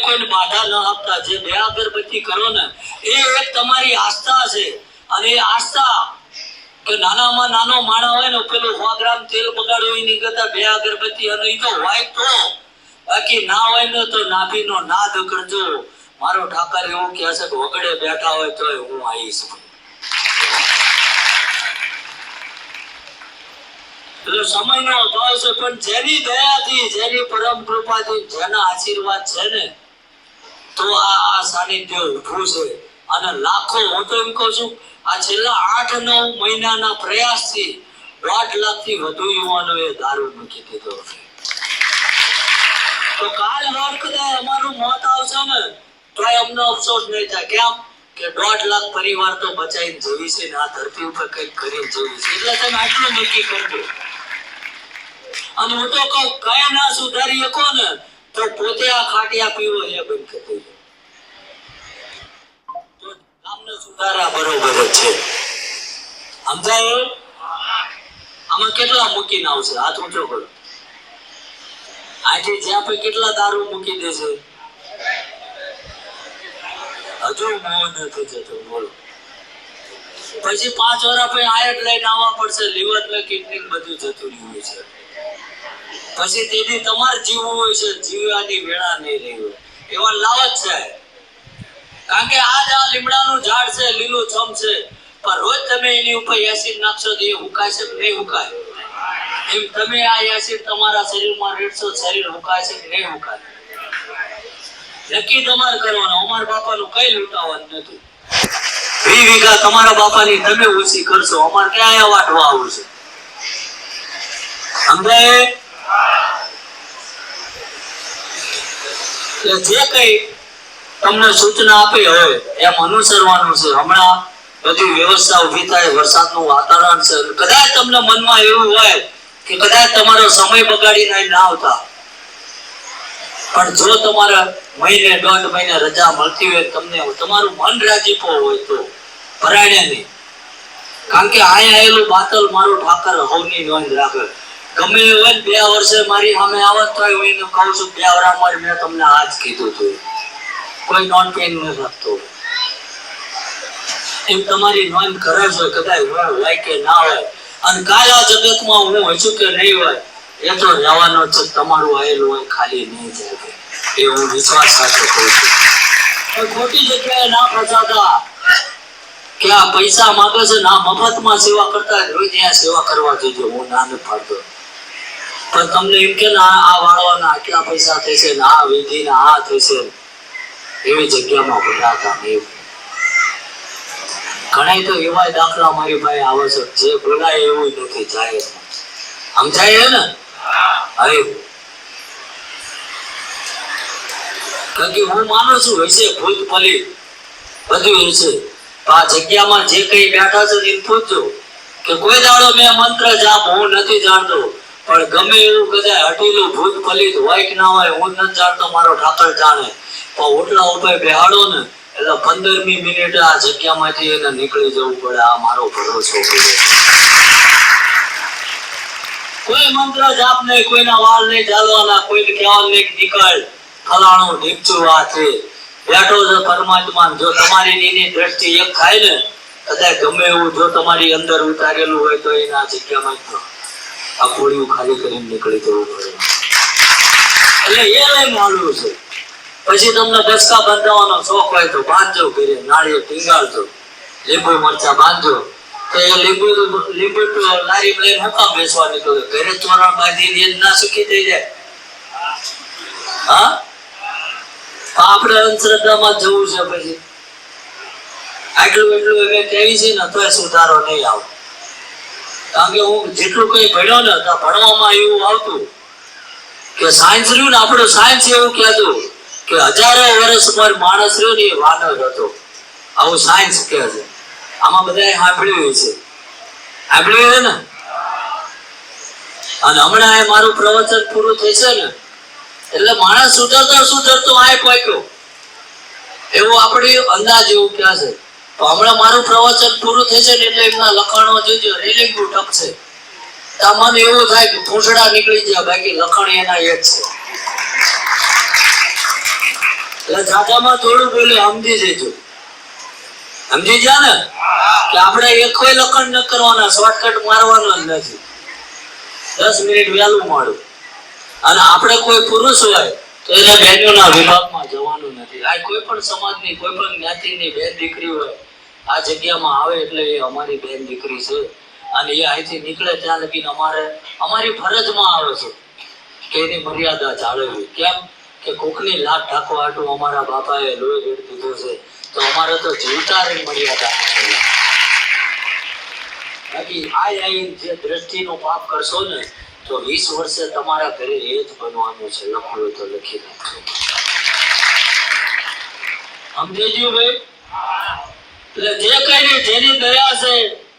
કોઈને બાધા ન આપતા. જે બે અગરબત્તી કરો ને, એ એક તમારી આસ્થા છે. અને એ આસ્થા કે નાનામાં નાનો માણા હોય ને, પેલું સો ગ્રામ તેલ બગાડ્યું, એની કરતા બે અગરબત્તી અને એ તો હોય તો. બાકી ના હોય ને, તો નાભીનો નાદ કરજો. મારો ઠાકર એવું કહે છે કે વગડે બેઠા હોય તો હું આવીશ. એટલે સમયનો અભાવ છે, પણ જેની દયાથી, જેની પરમ કૃપાથી, જેના આશીર્વાદ છે ને તો આ આ સાનિધ્ય ઊભું છે. અને લાખો, હું તો એમ કહું છું, આ છેલ્લા આઠ, નવ મહિનાના પ્રયાસથી દોઢ લાખથી વધુ યુવાનોએ દારૂ મૂકી દીધો તો કાલ કદાચ અમારું મોત આવશે ને તો અમને અફસોસ નહીં થાય. કેમ? કે દોઢ લાખ પરિવાર તો બચાવીને જીવી છે ને આ ધરતી ઉપર કંઈક કરીને જીવી છે. એટલે તમે આટલું નક્કી કરજો. અને હું તો કહું, કયા ના સુધારી શકો ને તો પોતે આ ખાટિયા પીવો એ બંધ કરી જ્યાં કેટલા દારૂ મૂકી દેશે? હજુ મોહ નથી બોલો. પછી પાંચ વર્ષ પછી આયટ લઈને આવવા પડશે. લીવર ને કિડની બધું જતું રહ્યું છે. પછી તેથી તમારે જીવવું હોય છે, જીવવાની વેળા નહીં રહી હોય. એવા લાવત છે. કારણ કે આજ આ લીમડાનું ઝાડ છે, લીલું છમ છે, પણ રોજ તમે એની ઉપર એસિડ નાખશો તો એ છે નહીં હુકાય? એમ તમે આ એસિડ તમારા શરીરમાં રેડશો, શરીર છે નહીં હુકાય? નક્કી તમારે કરવાનું. અમારા બાપાનું કઈ લૂંટાવાનું નથી. વી વીઘા તમારા બાપાની તમે ઓછી કરશો. અમારે ક્યાં અહીંયા વાટવા આવું છે સમજાય? એટલે જે કઈ તમને સૂચના આપી હોય, એમ અનુસરવાનું છે. હમણાં બધી વ્યવસ્થા ઊભી થાય, વરસાદનું વાતાવરણ છે. કદાચ તમને મનમાં એવું હોય કે કદાચ તમારો સમય બગાડીને ના આવતા. પણ જો તમારે મહિને, દોઢ મહિને રજા મળતી હોય, તમને તમારું મન રાજીપો હોય તો ભરાયણે નહીં. કારણ કે આય આવેલું બાતલ મારું ઠાકર હવની નોંધ રાખે. ગમે હોય બે વર્ષે મારી સામે આવત તો હું એને કહું છું, બે વર્ષમાં મેં તમને આ કીધું હતું કોઈ નોન પેન ન રાખતો એમ તમારી નોંધ કરે છે, કદાચ હોય કે ના હોય. અને કાલ આ જગતમાં હું હશું કે નહીં હોય, એ તો રહેવાનો છે, તમારું આયેલું હોય, ખાલી નહીં જાય એ હું વિશ્વાસ સાથે કહું છું. ખોટી જગ્યાએ ના ફસાતા. કે આ પૈસા માંગે છે ના મફતમાં સેવા કરતા રોજ ત્યાં સેવા કરવા જજો, હું ના નથી પાડતો પણ તમને એમ કે ના, આ વાળવાના આટલા પૈસા થશે ને, આ વિધિના આ થશે. એવી જગ્યામાં ભરાતા નહીં ઘણા તો એવા દાખલા મારી પાસે આવે છે. જે ભૂલાય એવું નથી, જાય. સમજાય ને? હવે કારણ કે હું માનું છું, હશે ભૂત પલિત બધું હશે. આ જગ્યામાં જે કઈ બેઠા છે એ પૂછજો કે કોઈ દાડો મેં મંત્ર જાપ, હું નથી જાણતો. પણ ગમે એવું કદાચ હટેલું ભૂત ફલિત હોય ના હોય હું નથી જાણતો મારો ઠાકર જાણે. પણ ઓટલા ઉપર બેહાડો ને, એટલે પંદરમી મિનિટે આ જગ્યામાંથી એને નીકળી જવું પડે, આ મારો ભરોસો કોઈ મંત્ર જાપ નહીં કોઈના વાળ નહીં ચાલવાના, કોઈને કહેવાનું નહીં નીકળ. ફલાણું ઢીપચું આ છે. બેઠો છે પરમાત્મા જો તમારી ને એની દ્રષ્ટિ એક થાય ને, કદાચ ગમે એવું જો તમારી અંદર ઉતારેલું હોય તો એના જગ્યામાં જ આ કોળિયું ખાલી કરીને નીકળી જવું પડે. એટલે એ લઈ હાલવું છે. પછી તમને બસકા બંધાવવાનો શોખ હોય તો બાંધજો ઘરે, નાળિયેર ટીંગાળજો લીંબુ મરચા બાંધજો. તો એ લીંબુ લીંબુ તો લારી લઈને મુકામ બેસવા નીકળે. ઘરે ચોરણ બાંધીને એ ના સુખી થઈ જાય. હા? તો આપણે અંધશ્રદ્ધામાં જવું છે પછી. આટલું એટલું એને કહેવી છે ને, તોય સુધારો નહીં આવે. કારણ કે હું જેટલું કઈ ભણ્યો ને તો ભણવામાં એવું આવતું કે સાયન્સ રહ્યું ને, આપણું સાયન્સ એવું કહેતું કે હજારો વર્ષ પર માણસ રહ્યો ને એ વાનર હતો. આવું સાયન્સ કહે છે. આમાં બધાએ સાંભળ્યું છે. સાંભળ્યું છે ને? અને હમણાં એ મારું પ્રવચન પૂરું થશે ને, એટલે માણસ સુધરતો સુધરતો આ પહોંચ્યો એવો આપણે અંદાજ એવું કહે છે. હમણાં મારું પ્રવચન પૂરું થશે ને એટલે એમના લખાણો જોજો. રેલિંગ ટપશે તો તમને એવું થાય કે ફૂસડા નીકળી જાય બાકી લખાણ એના એક છે. એટલે જાજામાં થોડું બોલ્યો સમજી જજો. સમજી ગયા ને? કે આપણે એક કોઈ લખણ ન કરવાના શોર્ટકટ મારવાનો જ નથી. દસ મિનિટ વહેલું મારું. અને આપણે કોઈ પુરુષ હોય, તો એને બહેનોના વિભાગમાં જવાનું નથી. આ કોઈ પણ સમાજની, કોઈ પણ જ્ઞાતિની બે દીકરી હોય આ જગ્યામાં આવે એટલે એ અમારી બેન દીકરી છે. અને એ અહીંથી નીકળે ત્યાં લગીને અમારે, અમારી ફરજમાં આવે છે કે એની મર્યાદા જાળવવી. કેમ કે કોકની લાટ ઢાંકવા હાટું અમારા બાપાએ લોહી વેડ દીધું છે, તો અમારે તો જીવતા રહી મર્યાદા બાકી આ આઈ જે દ્રષ્ટિનો પાપ કરશો ને, તો વીસ વર્ષે તમારા ઘરે એ જ બનવાનું છે. લખવું તો લખી નાખજો. સમજેજો ભાઈ? એટલે જે કઈ જેની દયા છે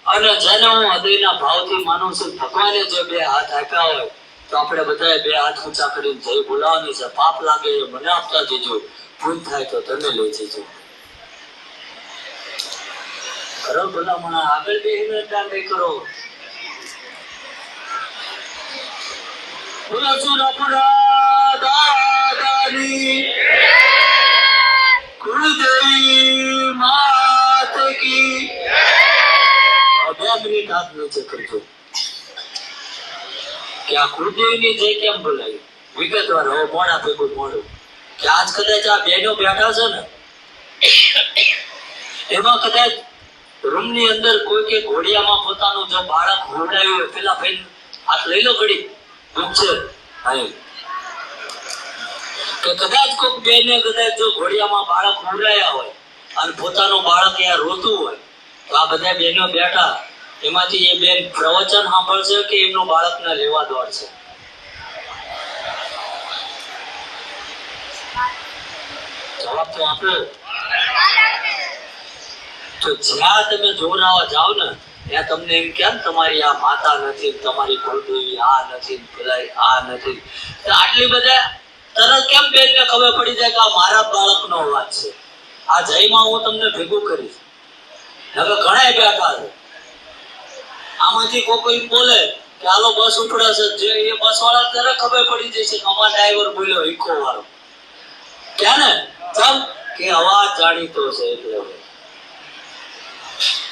અને જેને હું હૃદયના ભાવથી માનું છું, ભગવાને જો બે હાથ આપ્યા હોય, તો આપણે બધાએ બે હાથ ઊંચા કરીને જય બોલાવવાની છે. પાપ લાગે એ મને આપતા જજો. ભૂલ થાય તો તમે લઈ જજો. કરો ભલામણ. આગળ બેહીને નહીં કરો. બોલો છું સુરપુરા દાદાની. કદાચ આ બેનો ને કદાચ ઘોડિયામાં બાળક ઘોડાયું હોય બેને અને પોતાનું બાળક ત્યાં રોતું હોય, તો આ બધા બહેનો બેઠા એમાંથી એ બેન પ્રવચન સાંભળશે કે એમનું બાળકને લેવા દોડશે જવાબ તો આપો. તો જ્યાં તમે જોરાવા જાઓ ને, ત્યાં તમને એમ કેમ તમારી આ માતા નથી, તમારી કુળદેવી આ નથી પેલા આ નથી. આટલી બધા તરત કેમ બેનને ખબર પડી જાય કે આ મારા બાળકનો અવાજ છે? આ જયમાં હું તમને ભેગું કરીશ. હવે ઘણા બેઠા છે. આમાંથી કોઈ બોલે કે હાલો, બસ ઉપડાશે જે એ બસ વાળા ત્યારે ખબર પડી જશે કે અમારા ડ્રાઈવર બોલ્યો ઇકો વાળો. ક્યાં ને? ચમ કે અવાજ જાણીતો છે એટલે.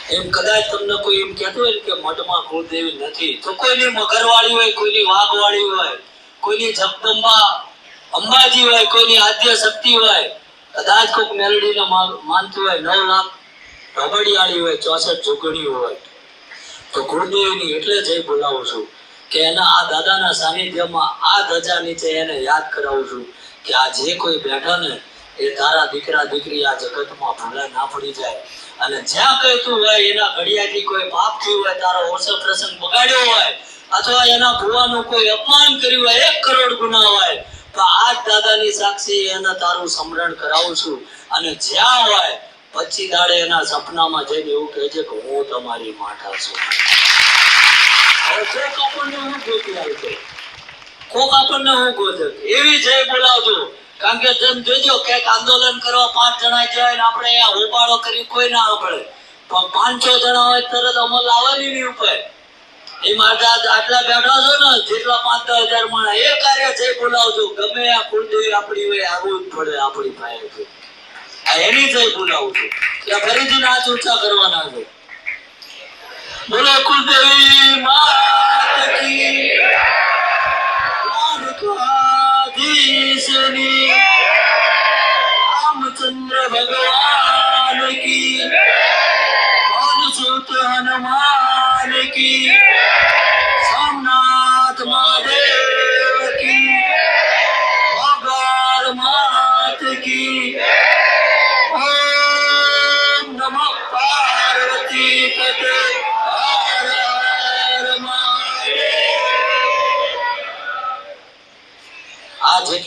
એમ કદાચ તમને કોઈ એમ કહેતું હોય કે મઠમાં કુળદેવી નથી, તો કોઈની મગરવાળી હોય, કોઈની વાઘવાળી હોય, કોઈની જગદંબા અંબાજી હોય, કોઈની આદ્ય શક્તિ હોય, કદાચ કોઈક મેલડીને માનતું હોય, નવ લાખ રબડિયાળી હોય, ચોસઠ જોગણી હોય. તો એટલે જય બોલાવું છું કે એના આ દાદાના સાનિધ્યમાં આ ધજા નીચે એને યાદ કરાવું છું કે આ જે કોઈ બેઠા ને એ તારા દીકરા દીકરી આ જગતમાં ભૂલા ના પડી જાય. અને જ્યાં કહેતું હોય, એના ઘડિયાથી કોઈ પાપ થયું હોય, તારો ઓછો પ્રસંગ બગાડ્યો હોય, અથવા એના ભુવાનું કોઈ અપમાન કર્યું હોય, એક કરોડ ગુના હોય, તો આ જ દાદાની સાક્ષી એને તારું સ્મરણ કરાવું છું. અને જ્યાં હોય, પછી દાડે એના સપનામાં જઈને એવું કહે છે કે હું તમારી માઠા છું. કોક આપણને હું ગોતી કોક આપણને હું ગોતે એવી જય બોલાવજો. કારણ કે તેમ જોજો ક્યાંક આંદોલન કરવા પાંચ જણા જાય આપણે અહીંયા કરી કોઈ ના સાંભળે પણ પાંચસો જણા હોય તરત અમલ આવવાની નહીં ઉપર એ માટે આટલા બેઠા છો ને, જેટલા પાંચ દસ હજાર એ કાર્ય જય બોલાવજો. ગમે આ કુળદેવી આપણી હોય આવવું જ પડે આપણી પાસે એની જય બોલાવું છું. ત્યાં ફરીથી નાચ ઊંચા કરવાના છે. બોલો કુળદેવી માત કી દ્વારકાધીશની રામચંદ્ર ભગવાન કી સુત હનુમાન કી સોમનાથ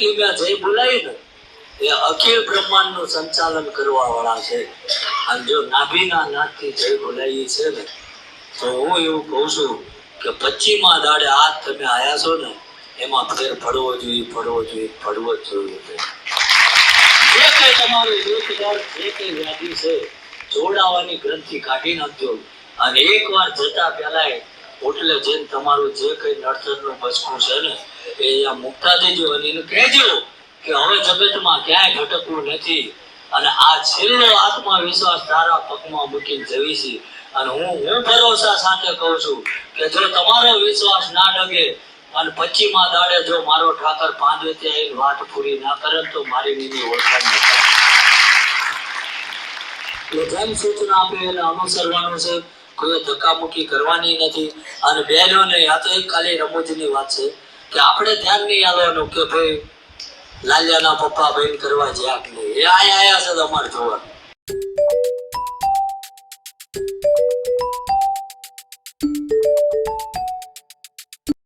આ જેટલી મેં ને એ અખિલ બ્રહ્માંડનું સંચાલન કરવા વાળા છે. અને જો નાભીના નાથથી જય બોલાવી છે ને, તો હું એવું કહું છું કે પચીમાં દાડે આ તમે આયા છો ને, એમાં ફેર ફળવો જોઈએ ફળવો જોઈએ ફળવો જ જોઈએ. જે કઈ તમારું જે વ્યાધિ છે, જોડાવાની ગ્રંથિ કાઢી નાખજો. અને એકવાર જતા પહેલા ઓટલે જેમ તમારું જે કઈ નડતરનું બચકું છે ને, એ અહીંયા મૂકતા દેજો અને એને કહેજો કે હવે જગતમાં ક્યાંય ઘટકવું નથી. અને આ છેલ્લો આત્મવિશ્વાસ તારા પગમાં મૂકીને જવી છે અને હું હું ભરોસા સાથે કહું છું કે જો તમારો વિશ્વાસ ના ડગે, અને પચીમાં દાડે જો મારો ઠાકર પાંદવે ત્યાં વાત પૂરી ના કરે તો મારી નીની ઓળખાણ ન એટલે જેમ સૂચના આપે એને અનુસરવાનું છે કોઈ ધક્કામુક્કી કરવાની નથી. અને બહેનોને આ તો એક ખાલી રમૂજની વાત છે કે આપણે ધ્યાન નહીં આવવાનું કે ભાઈ લાલિયાના પપ્પા બહેન કરવા જ્યાં કે નહીં. એ આયા આયા છે તમારે જોવાનું.